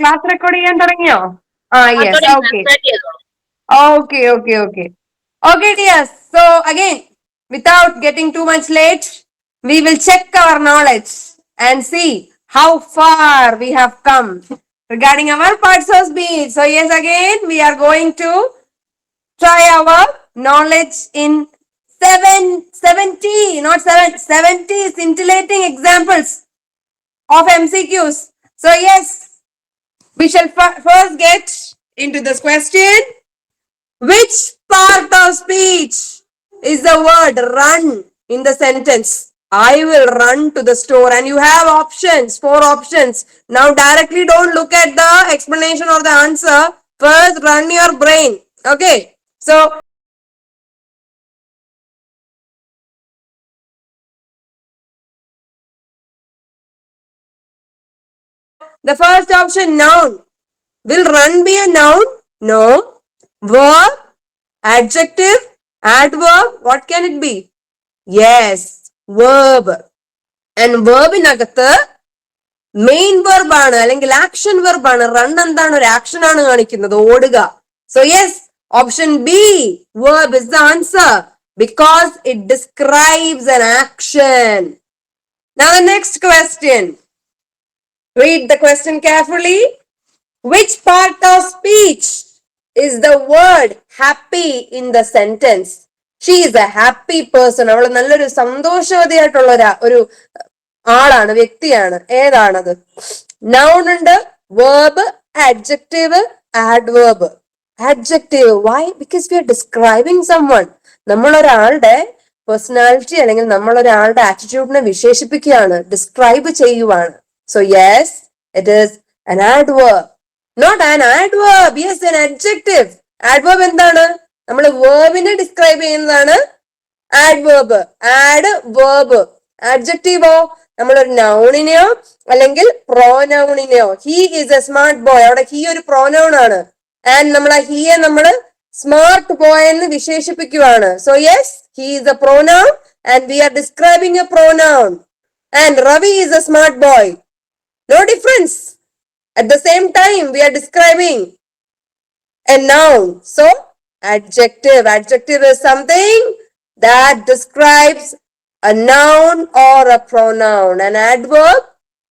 Class record ചെയ്യാൻ തുടങ്ങിയോ ആ yes okay Okay, okay, okay. Okay, dears. So again, without getting too much late, we will check our knowledge and see how far we have come regarding our parts of speech. So yes, again, we are going to try our knowledge in seven, 70, not seven, 70 scintillating examples of MCQs. So yes, we shall fir- first get into this question. Which part of speech is the word run in the sentence? I will run to the store and you have options, four options. Now directly don't look at the explanation or the answer. First run your brain. Okay. So the first option noun. Will run be a noun? No. Verb, adjective, adverb, what can it be? Yes, verb. And verbിനകത്ത് main verb ആണ് അല്ലെങ്കിൽ action verb ആണ് run എന്താണ് ഒരു action ആണ് കാണിക്കുന്നത് ഓടുക so yes option B verb is the answer because it describes an action Now the next question. Read the question carefully. Which part of speech is the word happy in the sentence? She is a happy person. അവൾ നല്ലൊരു സന്തോഷവതിയായിട്ടുള്ള ഒരു ഒരു ആളാണ് വ്യക്തിയാണ് ഏതാണത് noun ഉണ്ട് verb adjective adverb adjective why because we are describing someone നമ്മൾ ഒരാളുടെ പേഴ്സണാലിറ്റി അല്ലെങ്കിൽ attitude ആറ്റിറ്റ്യൂഡിനെ വിശേഷിപ്പിക്കുകയാണ് ഡിസ്ക്രൈബ് ചെയ്യുവാണ് so yes it is an adverb not an adverb yes an adjective adverb എന്താണ് നമ്മൾ വേർബിനെ ഡിസ്ക്രൈബ് ചെയ്യുന്നതാണ് adverb ആഡ് വേർബ് adjectiveോ നമ്മൾ ഒരു നൗണിനെയോ അല്ലെങ്കിൽ പ്രോനൗണിനെയോ he is a smart boy അവിടെ ഹി ഒരു പ്രോനൗൺ ആണ് ആൻഡ് നമ്മൾ ആ ഹിയെ നമ്മൾ സ്മാർട്ട് ബോയ് എന്ന് വിശേഷിപ്പിക്കുവാണ് so yes he is a pronoun and we are describing a pronoun and Ravi is a smart boy No difference at the same time we are describing a noun. So, adjective. Adjective is something that describes a noun or a pronoun. An adverb.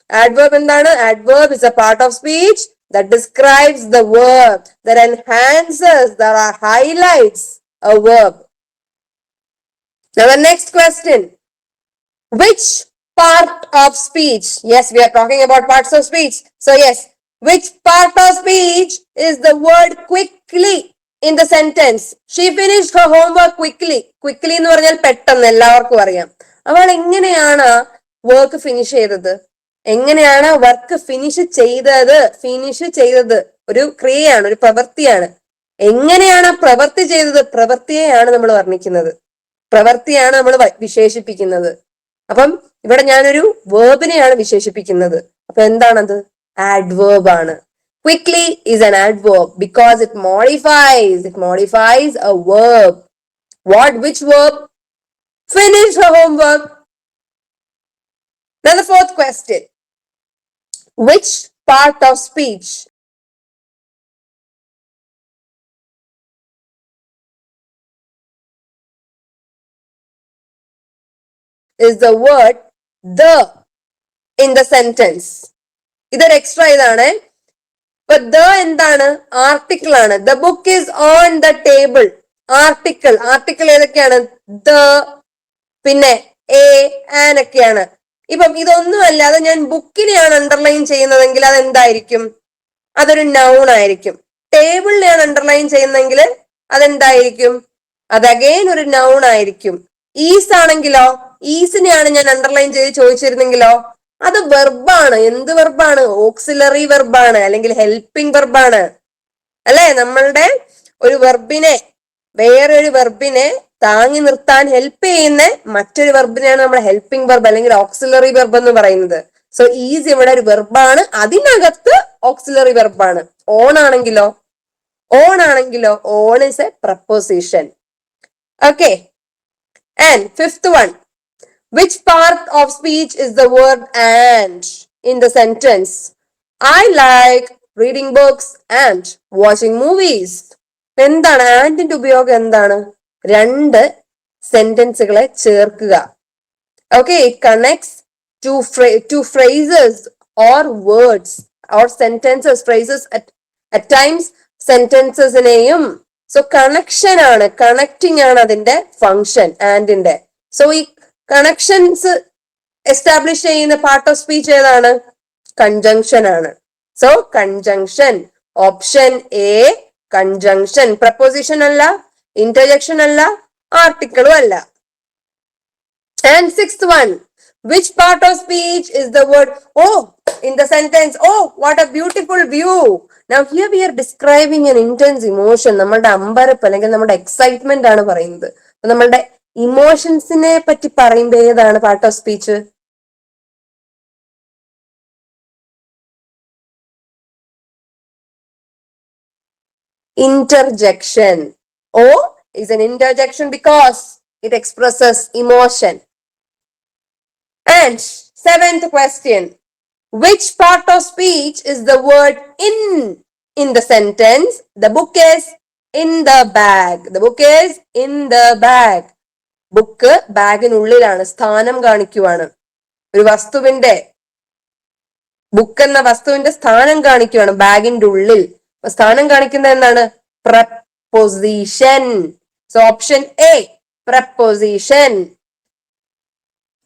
Adverb എന്താണ്? Adverb is a part of speech that describes the verb, that enhances, that are highlights a verb. Now the next question. Which part of speech? Yes, we are talking about parts of speech. So yes, which part of speech is the word quickly in the sentence? She finished her homework quickly. Quickly എന്ന് പറഞ്ഞാൽ പെട്ടെന്ന് എല്ലാവർക്കും അറിയാം അവൾ എങ്ങനെയാണ് work finish ചെയ്തത് എങ്ങനെയാണ് work finish ചെയ്തത് ഫിനിഷ് ചെയ്തത് ഒരു ക്രിയയാണ് ഒരു പ്രവൃത്തിയാണ് എങ്ങനെയാണ് ആ പ്രവൃത്തി ചെയ്തത് പ്രവൃത്തിയെയാണ് നമ്മൾ വർണിക്കുന്നത് പ്രവൃത്തിയാണ് നമ്മൾ വിശേഷിപ്പിക്കുന്നത് അപ്പം ഇവിടെ ഞാനൊരു വേർബിനെയാണ് വിശേഷിപ്പിക്കുന്നത് അപ്പൊ എന്താണത് adverb ആണ് is an adverb because it modifies it modifies a verb what which verb finish her homework then the fourth question which part of speech is the word the in the sentence. ഇതൊരു extra ഇതാണ്. ഇപ്പൊ the എന്താണ്? Article ആണ്. The book is on the table article article ഏതൊക്കെയാണ്? The പിന്നെ a an ഒക്കെയാണ്. ഇപ്പം ഇതൊന്നും അല്ലാതെ ഞാൻ ബുക്കിനെയാണ് അണ്ടർലൈൻ ചെയ്യുന്നതെങ്കിൽ അത് എന്തായിരിക്കും അതൊരു നൗൺ ആയിരിക്കും. ടേബിളിനെയാണ് അണ്ടർലൈൻ ചെയ്യുന്നതെങ്കിൽ അതെന്തായിരിക്കും? അത് അഗെയിൻ ഒരു നൗൺ ആയിരിക്കും. ഈസ് ആണെങ്കിലോ ഈസിനെയാണ് ഞാൻ അണ്ടർലൈൻ ചെയ്ത് ചോദിച്ചിരുന്നെങ്കിലോ? അത് വെർബാണ് എന്ത് വെർബാണ് ഓക്സിലറി വെർബാണ് അല്ലെങ്കിൽ ഹെൽപ്പിംഗ് വെർബാണ് അല്ലെ? നമ്മളുടെ ഒരു വെർബിനെ വേറൊരു വെർബിനെ താങ്ങി നിർത്താൻ ഹെൽപ്പ് ചെയ്യുന്ന മറ്റൊരു വെർബിനെയാണ് നമ്മൾ ഹെൽപ്പിംഗ് വെർബ് അല്ലെങ്കിൽ ഓക്സിലറി വെർബ് എന്ന് പറയുന്നത്. സോ ഈസ് ഇവിടെ ഒരു വെർബാണ് അതിനകത്ത് ഓക്സിലറി വെർബാണ് ഓൺ ആണെങ്കിലോ? ഓൺ ആണെങ്കിലോ? On is a preposition okay and fifth one Which part of speech is the word and in the sentence? I like reading books and watching movies എന്താണ് ആൻഡിന്റെ ഉപയോഗം എന്താണ് രണ്ട് സെന്റൻസുകളെ ചേർക്കുക okay it connects to two phrases or words or sentences phrases at times സെന്റൻസസിനെയും so connection ആണ് connecting ആണ് അതിന്റെ function ആൻഡിന്റെ സോ ഈ കണക്ഷൻസ് എസ്റ്റാബ്ലിഷ് ചെയ്യുന്ന പാർട്ട് ഓഫ് സ്പീച്ച് ഏതാണ്? കൺജങ്ഷൻ ആണ്. So conjunction option A conjunction preposition അല്ല ഇന്റർജക്ഷൻ അല്ല ആർട്ടിക്കിളും അല്ല. And six one which part of speech is the word oh in the sentence oh what a beautiful view. Now here we are describing an intense emotion നമ്മളുടെ അമ്പരപ്പ് അല്ലെങ്കിൽ നമ്മുടെ excitement ആണ് പറയുന്നത്. നമ്മളുടെ ഇമോഷൻസിനെ പറ്റി പറയുമ്പോൾ ഏതാണ് part of speech interjection. O is an interjection because it expresses emotion. And seventh question. Which part of speech is the word in in the sentence? The book is in the bag. The book is in the bag. Book ബാഗിനുള്ളിലാണ് സ്ഥാനം കാണിക്കുവാണ്. ഒരു വസ്തുവിന്റെ book എന്ന വസ്തുവിന്റെ സ്ഥാനം കാണിക്കുവാണ് ബാഗിന്റെ ഉള്ളിൽ. സ്ഥാനം കാണിക്കുന്ന എന്താണ്? Preposition so option A preposition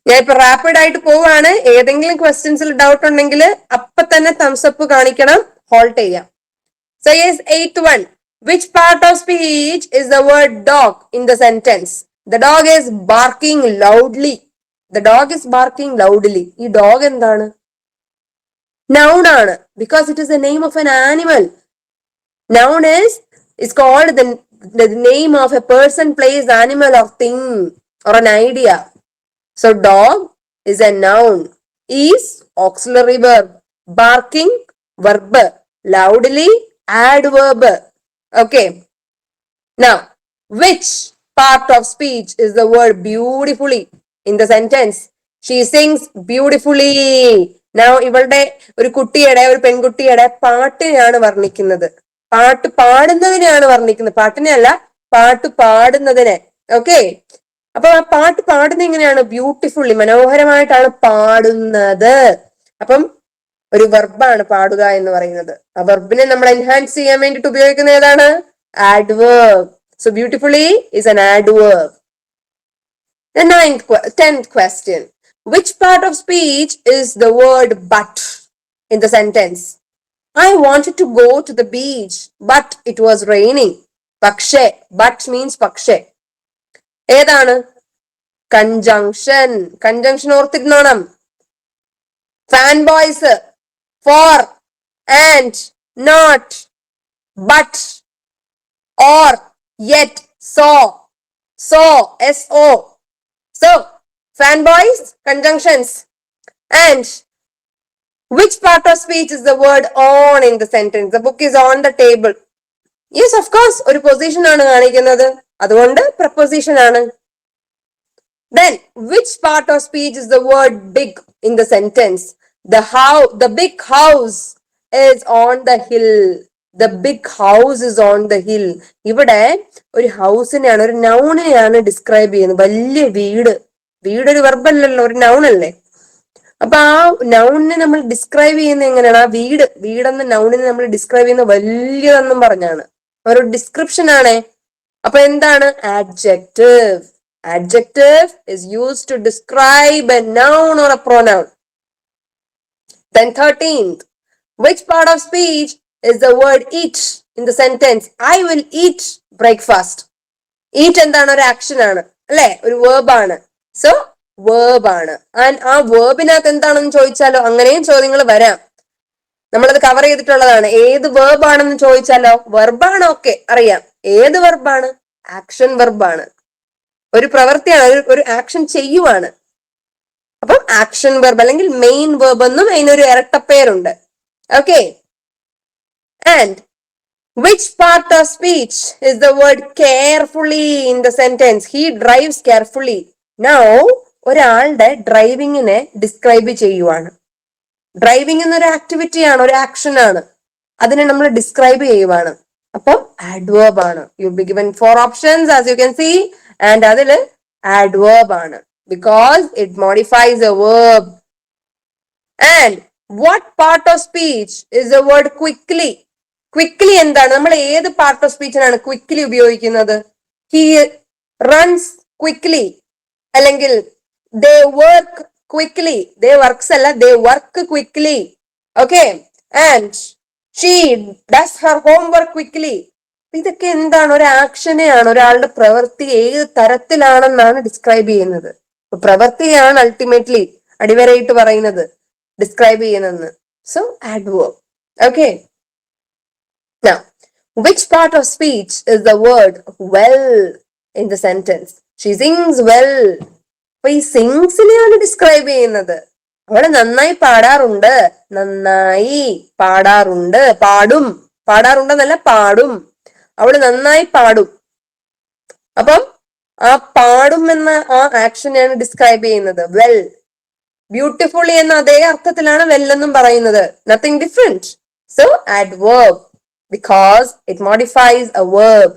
ഞാൻ ഇപ്പൊ റാപ്പിഡ് ആയിട്ട് പോവാണ്. ഏതെങ്കിലും ക്വസ്റ്റ്യൻസിൽ ഡൗട്ട് ഉണ്ടെങ്കിൽ അപ്പൊ തന്നെ തംസപ്പ് കാണിക്കണം. ഹോൾട്ട് ചെയ്യാം. So yes eight one which part of speech is the word dog in the sentence The dog is barking loudly the dog is barking loudly ഈ ഡോഗ് എന്താണ് നൗൺ ആണ് because it is the name of an animal Noun is is called the, the name of a person, place, animal, or thing, or an idea. So dog is a noun. Is auxiliary verb. Barking verb. Loudly adverb. Okay. Now, which part of speech is the word beautifully. In the sentence? She sings beautifully. Now ഇവളുടെ ഒരു കുട്ടിയുടെ ഒരു പെൺകുട്ടിയുടെ പാട്ടിനെയാണ് വർണിക്കുന്നത്. പാട്ട് പാടുന്നതിനെയാണ് വർണിക്കുന്നത്. പാട്ടിനെ അല്ല പാട്ട് പാടുന്നതിനെ. Okay അപ്പൊ ആ പാട്ട് പാടുന്നത് എങ്ങനെയാണ്? ബ്യൂട്ടിഫുള്ളി മനോഹരമായിട്ടാണ് പാടുന്നത്. അപ്പം ഒരു വെർബാണ് പാടുക എന്ന് പറയുന്നത്. ആ വെർബിനെ നമ്മൾ എൻഹാൻസ് ചെയ്യാൻ വേണ്ടിട്ട് ഉപയോഗിക്കുന്ന ഏതാണ്? Adverb so beautifully is an adverb ninth tenth question which part of speech is the word but in the sentence I wanted to go to the beach but it was raining പക്ഷേ but means പക്ഷേ ഏതാണ് conjunction conjunction ഓർത്തിരുന്നോണം FANBOYS for and not but or Yet so so S O so FANBOYS conjunctions and Which part of speech is the word on in the sentence? The book is on the table. Yes of course ഒരു position ആണ് കാണിക്കുന്നത് അതുകൊണ്ട് preposition ആണ് then which part of speech is the word big in the sentence the how the big house is on the hill The big house is on the hill ഇവിടെ ഒരു ഹൗസിനെയാണ് ഒരു നൗണിനെയാണ് describe ചെയ്യുന്നത്. വലിയ വീട്. വീട് ഒരു വെർബല്ലല്ലോ ഒരു നൗൺ അല്ലേ അപ്പൊ ആ നൗണിനെ നമ്മൾ ഡിസ്ക്രൈബ് ചെയ്യുന്ന എങ്ങനെയാണ്? ആ വീട് വീടെന്ന നൗണിനെ നമ്മൾ ഡിസ്ക്രൈബ് ചെയ്യുന്ന വലിയതെന്നും പറഞ്ഞാണ്. ഒരു ഡിസ്ക്രിപ്ഷൻ ആണ്. അപ്പൊ എന്താണ്? Adjective adjective is use to describe a noun or a pronoun Then 13th, which part of speech is the word eat in the sentence? I will eat breakfast. Eat എന്താണ്? ഒരു action ആണ്. അല്ലെ? ഒരു verb ആണ്. So verb ആണ്. And ആ വേർബിനകത്ത് എന്താണെന്ന് ചോദിച്ചാലോ? അങ്ങനെയും ചോദ്യങ്ങൾ വരാം. നമ്മളത് കവർ ചെയ്തിട്ടുള്ളതാണ്. ഏത് വേർബ് ആണെന്ന് ചോദിച്ചാലോ? വെർബാണ് ഓക്കെ അറിയാം. ഏത് വെർബാണ് ആക്ഷൻ വെർബാണ് ഒരു പ്രവൃത്തിയാണ് ഒരു ആക്ഷൻ ചെയ്യുവാണ്. അപ്പം ആക്ഷൻ വെർബ് അല്ലെങ്കിൽ മെയിൻ വെർബ് എന്നും അതിനൊരു ഇരട്ടപ്പേരുണ്ട്. Okay and which part of speech is the word carefully in the sentence he drives carefully now ഒരാളുടെ ഡ്രൈവിങ്ങിനെ ഡിസ്ക്രൈബ് ചെയ്യുവാണ് ഡ്രൈവിംഗ് എന്നൊരു ആക്ടിവിറ്റിയാണ് ഒരു ആക്ഷൻ ആണ് അതിനെ നമ്മൾ ഡിസ്ക്രൈബ് ചെയ്യുവാണ് അപ്പം ആഡ്വേർബ് ആണ് you be given four options as you can see and അതില് ആഡ്വേർബ് ആണ് because it modifies a verb and what part of speech is a word quickly quickly എന്താണ്? നമ്മൾ ഏത് പാർട്ട് ഓഫ് സ്പീച്ചിനാണ് ക്വിക്ലി ഉപയോഗിക്കുന്നത്? ഹി റൺസ് ക്വിക്ലി അല്ലെങ്കിൽ they work quickly they works അല്ല they work quickly okay and she does her homework quickly ഇതൊക്കെ എന്താണ്? ഒരു ആക്ഷനെയാണ് ഒരാളുടെ പ്രവൃത്തി ഏത് തരത്തിലാണെന്നാണ് ഡിസ്ക്രൈബ് ചെയ്യുന്നത്. പ്രവൃത്തിയാണ് അൾട്ടിമേറ്റ്ലി അടിവരയിട്ട് പറയുന്നത്. ഡിസ്ക്രൈബ് ചെയ്യുന്നത് so adverb okay which part of speech is the word well in the sentence? She sings well. അപ്പൊ ഈ സിങ്സിനെയാണ് ഡിസ്ക്രൈബ് ചെയ്യുന്നത്. അവിടെ നന്നായി പാടാറുണ്ട്. നന്നായി പാടാറുണ്ട്. പാടും. പാടാറുണ്ടെന്നല്ല പാടും. അവൾ നന്നായി പാടും. അപ്പം ആ പാടും എന്ന ആ ആക്ഷനെയാണ് ഡിസ്ക്രൈബ് ചെയ്യുന്നത്. വെൽ ബ്യൂട്ടിഫുള്ളി എന്ന അതേ അർത്ഥത്തിലാണ് വെൽ എന്നും പറയുന്നത്. Nothing different so adverb. Because it modifies a verb.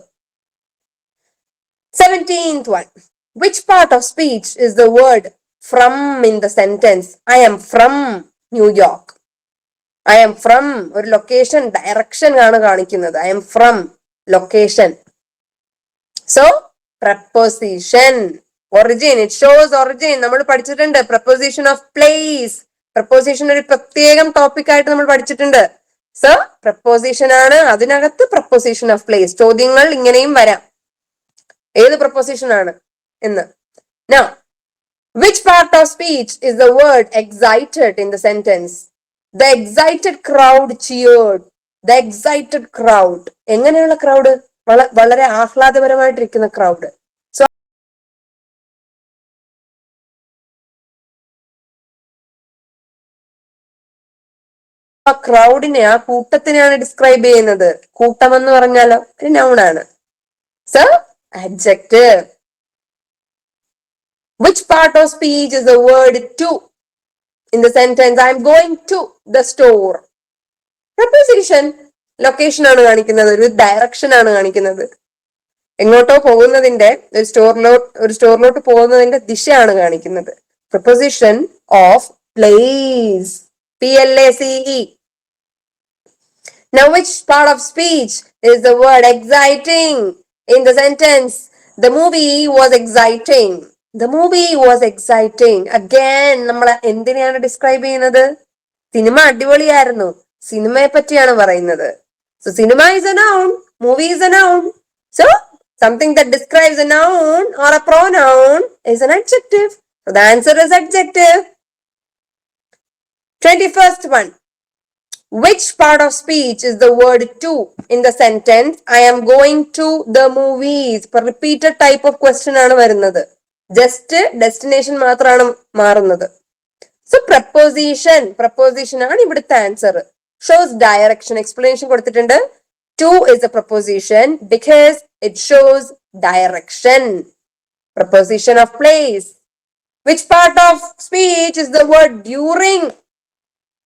17th one. Which part of speech is the word from in the sentence? I am from New York. I am from ഒരു location direction ആണ് കാണിക്കുന്നത് I am from location so preposition origin it shows origin നമ്മൾ പഠിച്ചിട്ടുണ്ട് preposition of place preposition ഒരു പ്രത്യേകം topic ആയിട്ട് നമ്മൾ പഠിച്ചിട്ടുണ്ട് സോ പ്രപ്പോസിഷൻ ആണ്. അതിനകത്ത് പ്രപ്പോസിഷൻ ഓഫ് പ്ലേസ് ചോദ്യങ്ങൾ ഇങ്ങനെയും വരാം. ഏത് പ്രപ്പോസിഷൻ ആണ് എന്ന്. No which part of speech is the word excited in the sentence the excited crowd cheered the excited crowd എങ്ങനെയുള്ള ക്രൗഡ് വളരെ ആഹ്ലാദപരമായിട്ടിരിക്കുന്ന ക്രൗഡ് ആ ക്രൗഡിനെ ആ കൂട്ടത്തിനെയാണ് ഡിസ്ക്രൈബ് ചെയ്യുന്നത്. കൂട്ടം എന്ന് പറഞ്ഞാലോ ഒരു നൗൺ ആണ്. So adjective which part of speech is the word to? In the sentence i am going to the store. Preposition location ആണ് കാണിക്കുന്നത് ഒരു ഡയറക്ഷൻ ആണ് കാണിക്കുന്നത്. എങ്ങോട്ടോ പോകുന്നതിന്റെ ഒരു സ്റ്റോറിലോട്ട് ഒരു സ്റ്റോറിലോട്ട് പോകുന്നതിന്റെ ദിശയാണ് കാണിക്കുന്നത്. Preposition of place P L A C E Now, which part of speech is the word exciting in the sentence? The movie was exciting. The movie was exciting. Again, നമ്മൾ എന്തിനെയാണ് ഡിസ്ക്രൈബ് ചെയ്യുന്നത് സിനിമ അടിപൊളിയായിരുന്നു സിനിമയെ പറ്റിയാണ് പറയുന്നത് so cinema is a noun movie is a noun so something that describes a noun or a pronoun is an adjective. So the answer is adjective. 21st one. Which part of speech is the word to in the sentence? I am going to the movies. ഇപ്പൊ repeated type of question ആണ് വരുന്നത് just destination മാത്രമാണ് മാറുന്നത് so preposition preposition ആണ് ഇവിടുത്തെ answer shows direction explanation കൊടുത്തിട്ടുണ്ട് to is a preposition because it shows direction preposition of place which part of speech is the word during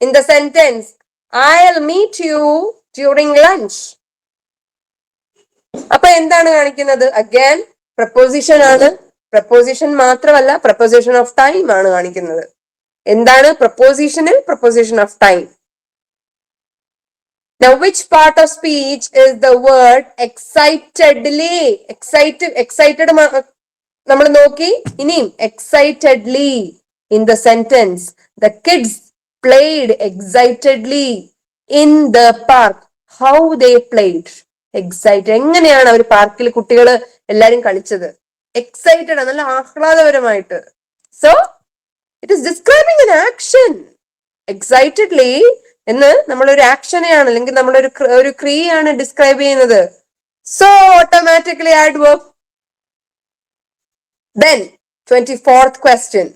in the sentence i'll meet you during lunch അപ്പൊ എന്താണ് കാണിക്കുന്നത് again preposition ആണ് preposition മാത്രമല്ല preposition of time ആണ് കാണിക്കുന്നത് എന്താണ് പ്രപ്പോസിഷനിൽ preposition of time Now, which part of speech is the word excitedly? Excited, excited നമ്മൾ നോക്കി ഇനിയും excitedly in the sentence. The kids played excitedly in the park how they played excited എങ്ങനെയാണ് അവർ പാർക്കിൽ കുട്ടികൾ എല്ലാരും കളിച്ചത്? എക്സൈറ്റഡ് നല്ല ആഹ്ലാദപരമായിട്ട്. So it is describing an action excitedly എന്ന് നമ്മളൊരു ആക്ഷനെയാണ് അല്ലെങ്കിൽ നമ്മളൊരു ഒരു ക്രിയയാണ് ഡിസ്ക്രൈബ് ചെയ്യുന്നത്. So automatically adverb Then, 24th question.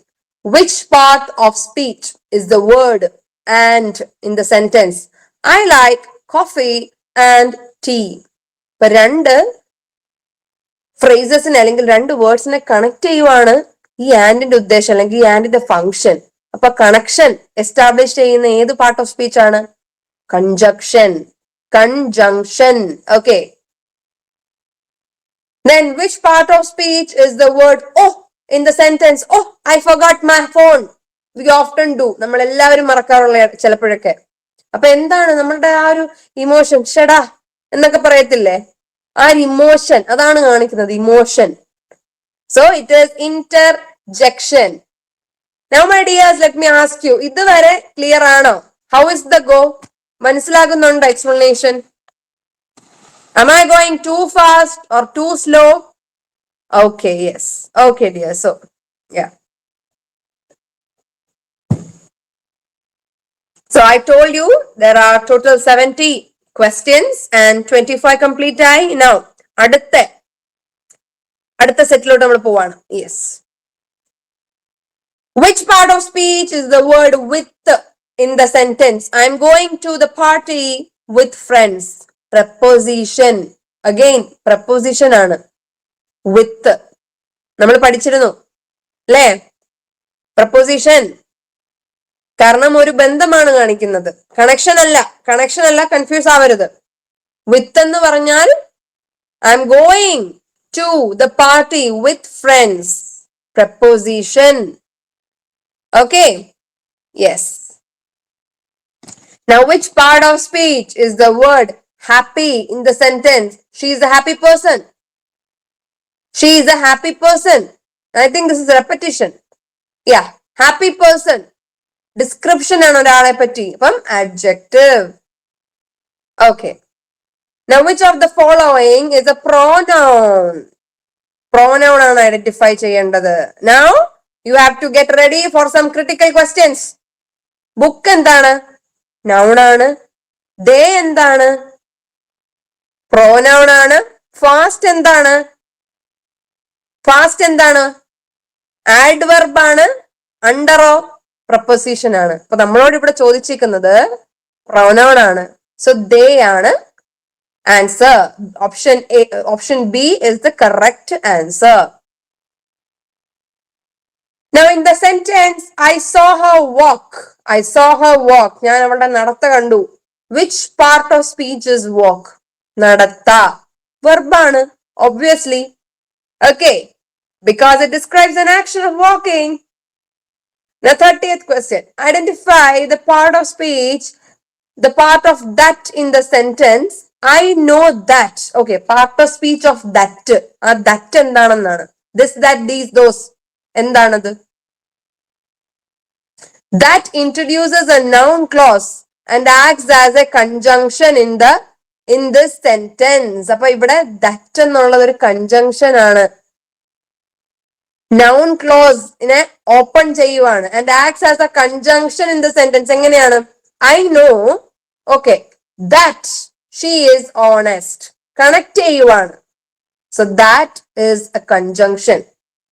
Which part of speech is the word and in the sentence? I like coffee and tea. ഇപ്പൊ രണ്ട് ഫ്രേസസിനെ അല്ലെങ്കിൽ രണ്ട് വേർഡ്സിനെ കണക്ട് ചെയ്യുവാണ് ഈ ആൻഡിന്റെ ഉദ്ദേശം അല്ലെങ്കിൽ ഈ ആൻഡിന്റെ ഫങ്ഷൻ അപ്പൊ കണക്ഷൻ എസ്റ്റാബ്ലിഷ് ചെയ്യുന്ന ഏത് പാർട്ട് ഓഫ് സ്പീച്ച് ആണ് conjunction conjunction okay then which part of speech is the word oh in the sentence oh i forgot my phone. We often do നമ്മൾ എല്ലാവരും മറക്കാറുള്ള ചിലപ്പോഴൊക്കെ. അപ്പൊ എന്താണ് നമ്മളുടെ ആ ഒരു ഇമോഷൻ ഷെടാ എന്നൊക്കെ പറയത്തില്ലേ? ആ ഒരു ഇമോഷൻ അതാണ് കാണിക്കുന്നത് emotion so it is interjection now my dears let me ask you ഇതുവരെ ക്ലിയർ ആണോ? ഹൗ ഇസ് ദ ഗോ മനസ്സിലാകുന്നുണ്ടോ explanation Am I going too fast or too slow? Okay, yes. Okay, dear. So, yeah. So I told you there are total 70 questions and 25 complete ആയി. Now, അടുത്ത അടുത്ത സെറ്റിലോട്ട് നമ്മൾ പോവാണ് yes Which part of speech is the word with in the sentence? I'm going to the party with friends. Preposition. Again, preposition ആണ്. With. നമ്മൾ പഠിച്ചിരുന്നു അല്ലേ preposition കാരണം ഒരു ബന്ധമാണ് കാണിക്കുന്നത് കണക്ഷൻ അല്ല കണക്ഷൻ അല്ല കൺഫ്യൂസ് ആവരുത് വിത്ത് എന്ന് പറഞ്ഞാൽ I am going to the party with friends preposition Okay. Yes. Now, which part of speech is the word happy in the sentence? She is a happy person. She is a happy person. I think this is a repetition. Yeah. Happy person. Description ആണ് ഒരാളെ പറ്റി. അപ്പം adjective okay Now, which of the following is a pronoun? Pronoun ആണ് identify ചെയ്യേണ്ടത്. Now you have to get ready for some critical questions book എന്താണ്? Noun ആണ്. They എന്താണ്? Pronoun ആണ്. ഫാസ്റ്റ് എന്താണ്? ഫാസ്റ്റ് എന്താണ്? ആഡ്വർബ് ആണ്. അണ്ടറോ പ്രപ്പോസിഷൻ ആണ് അപ്പൊ നമ്മളോട് ഇവിടെ ചോദിച്ചിരിക്കുന്നത് പ്രോനൗൺ ആണ് സോ ദേ ആണ് answer option A option B is the correct answer Now in the sentence, I saw her walk. I saw her walk. ഞാൻ അവളുടെ നടത്ത കണ്ടു. Which part of speech is walk? നടത്ത. Verb ആണ്. Obviously. Okay. Because it describes an action of walking. The 30th question. Identify the part of speech, the part of that in the sentence. I know that. Okay. Part of speech of that. ആ that എന്താണെന്നാണ്. This, that, these, those. എന്താണത് that introduces a noun clause and acts as a conjunction in the in this sentence അപ്പൊ ഇവിടെ that എന്നുള്ളത് ഒരു conjunction ആണ് noun ക്ലോസിനെ open ചെയ്യുവാണ് and acts as a conjunction in the sentence എങ്ങനെയാണ് I know okay that she is honest connect ചെയ്യുവാണ് so that is a conjunction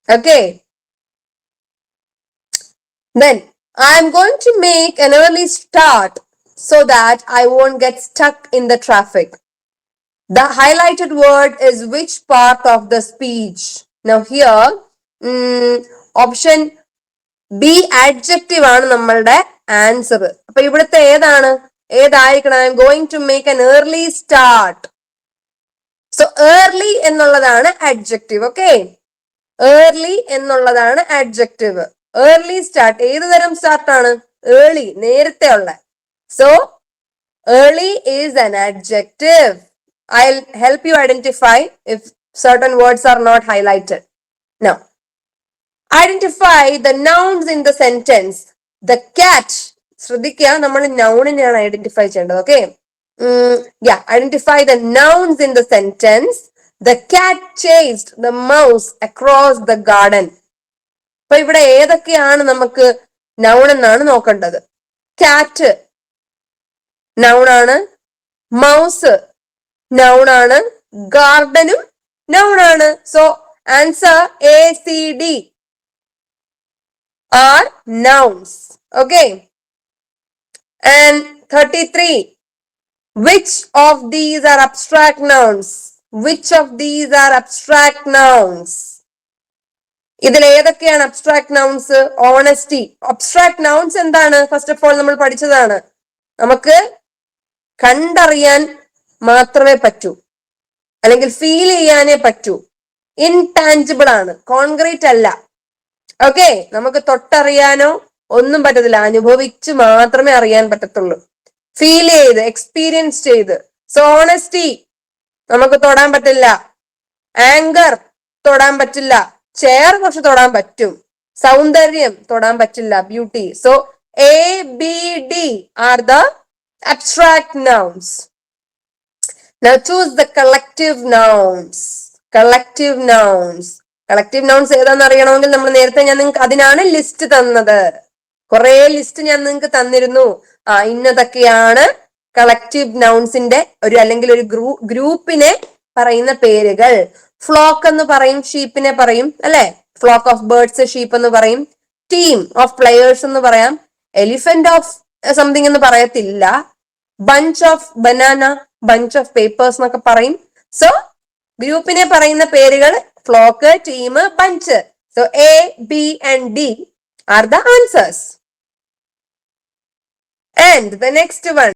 okay Then I am going to make an early start so that I won't get stuck in the traffic. The highlighted word is which part of the speech? Now here, option B adjective ആണ് നമ്മളുടെ answer അപ്പൊ ഇവിടുത്തെ ഏതാണ്? ഏതായിരിക്കണം? I'm going to make an early start so early എന്നുള്ളതാണ് adjective okay early എന്നുള്ളതാണ് adjective early start ഏത് തരം start ആണ്? ഏർലി നേരത്തെ ഉള്ള. So early is an adjective I help you identify if certain words are not highlighted now identify the nouns in the sentence the cat ശ്രദ്ധിക്കുക നമ്മൾ നൗണിനെയാണ് identify ചെയ്യേണ്ടത് okay identify the nouns in the sentence the cat chased the mouse across the garden അപ്പൊ ഇവിടെ ഏതൊക്കെയാണ് നമുക്ക് noun എന്നാണ് നോക്കേണ്ടത്? കാറ്റ് നൗണാണ് മൗസ് നൗണാണ് ഗാർഡനും നൗണാണ് so answer A C D nouns okay and thirty three which of these are abstract nouns which of these are abstract nouns ഇതിൽ ഏതൊക്കെയാണ് abstract nouns honesty abstract nouns എന്താണ്? ഫസ്റ്റ് ഓഫ് ഓൾ നമ്മൾ പഠിച്ചതാണ്. നമുക്ക് കണ്ടറിയാൻ മാത്രമേ പറ്റൂ. അല്ലെങ്കിൽ ഫീൽ ചെയ്യാനേ പറ്റൂ. ഇൻടാഞ്ചിബിൾ ആണ്. കോൺക്രീറ്റ് അല്ല. ഓക്കെ നമുക്ക് തൊട്ടറിയാനോ ഒന്നും പറ്റത്തില്ല. അനുഭവിച്ച് മാത്രമേ അറിയാൻ പറ്റത്തുള്ളൂ. ഫീൽ ചെയ്ത് എക്സ്പീരിയൻസ് ചെയ്ത്. സോണസ്റ്റി നമുക്ക് തൊടാൻ പറ്റില്ല. ആങ്കർ തൊടാൻ പറ്റില്ല. ചെയർ കുറച്ച് തൊടാൻ പറ്റും. സൗന്ദര്യം തൊടാൻ പറ്റില്ല. Beauty so A B D are the abstract nouns Now choose the collective nouns. Collective. Collective nouns ഏതാന്ന് അറിയണമെങ്കിൽ നമ്മൾ നേരത്തെ ഞാൻ നിങ്ങൾക്ക് അതിനാണ് ലിസ്റ്റ് തന്നത്. കുറെ ലിസ്റ്റ് ഞാൻ നിങ്ങൾക്ക് തന്നിരുന്നു. ആ ഇന്നതൊക്കെയാണ് കളക്റ്റീവ് നൗൺസിന്റെ ഒരു അല്ലെങ്കിൽ ഒരു ഗ്രൂ ഗ്രൂപ്പിനെ പറയുന്ന പേരുകൾ. ഫ്ലോക്ക് എന്ന് പറയും ഷീപ്പിനെ പറയും അല്ലെ? ഫ്ലോക്ക് ഓഫ് ബേർഡ്സ് ഷീപ്പ് എന്ന് പറയും. ടീം ഓഫ് പ്ലെയേഴ്സ് എന്ന് പറയാം. എലിഫന്റ് ഓഫ് സംതിങ് എന്ന് പറയത്തില്ല. Bunch of banana bunch of papers എന്നൊക്കെ പറയും. സോ ഗ്രൂപ്പിനെ പറയുന്ന പേരുകൾ flock, team, bunch. So A, B and D are the answers. And the next one.